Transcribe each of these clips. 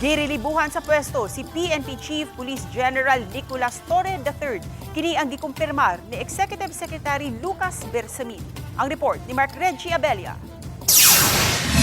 Girilibuhan sa pwesto si PNP Chief Police General Nicolas Torre III. Kini ang gikumpirmar ni Executive Secretary Lucas Bersamin. Ang report ni Mark Reggie Abella.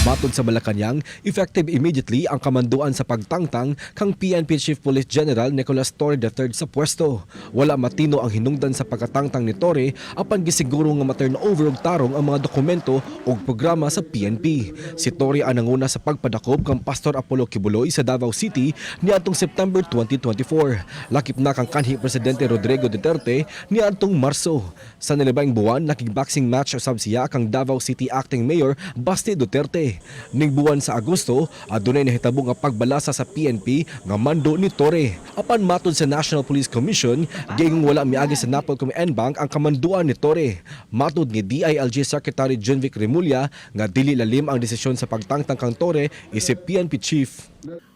Matod sa Malacanang, effective immediately ang kamanduan sa pagtangtang kang PNP Chief Police General Nicolas Torre III sa pwesto. Wala matino ang hinungdan sa pagkatangtang ni Torre apan gisiguro nga ma-turn over og tarong ang mga dokumento ug programa sa PNP. Si Torre ang nanguna sa pagpadakop kang Pastor Apollo Kibuloy sa Davao City niadtong September 2024. Lakip na kang kanhi Presidente Rodrigo Duterte niadtong Marso. Sa nilibaing buwan, nakig-boxing match usab siya kang Davao City Acting Mayor Basti Duterte. Ning buwan sa Agosto, adunay nahitabo nga pagbalasa sa PNP nga mando ni Torre. Apan matod sa National Police Commission, gayong wala miagi sa Napolcom N-Bank ang kamanduan ni Torre. Matod ni DILG Secretary Junvic Remulla nga dili lalim ang desisyon sa pagtangtang kang Torre isip PNP Chief.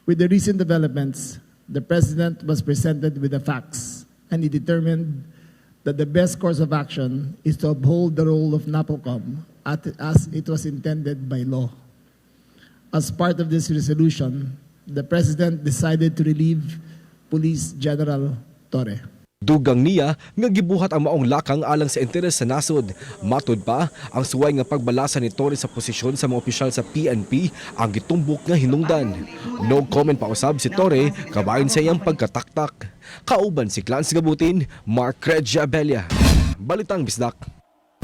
With the recent developments, the President was presented with the facts and he determined that the best course of action is to uphold the role of NAPOCOM as it was intended by law. As part of this resolution, the President decided to relieve Police General Torre. Dugang niya nga gibuhat ang maong lakang alang sa interes sa nasod. Matod pa, ang suway nga pagbalasa ni Torre sa posisyon sa mga opisyal sa PNP ang gitumbok nga hinungdan. No comment pa usab si Torre kabayon sa iyang pagkataktak. Kauban si Clarence Gabutin, Mark Regia Abella. Balitang Bisdak.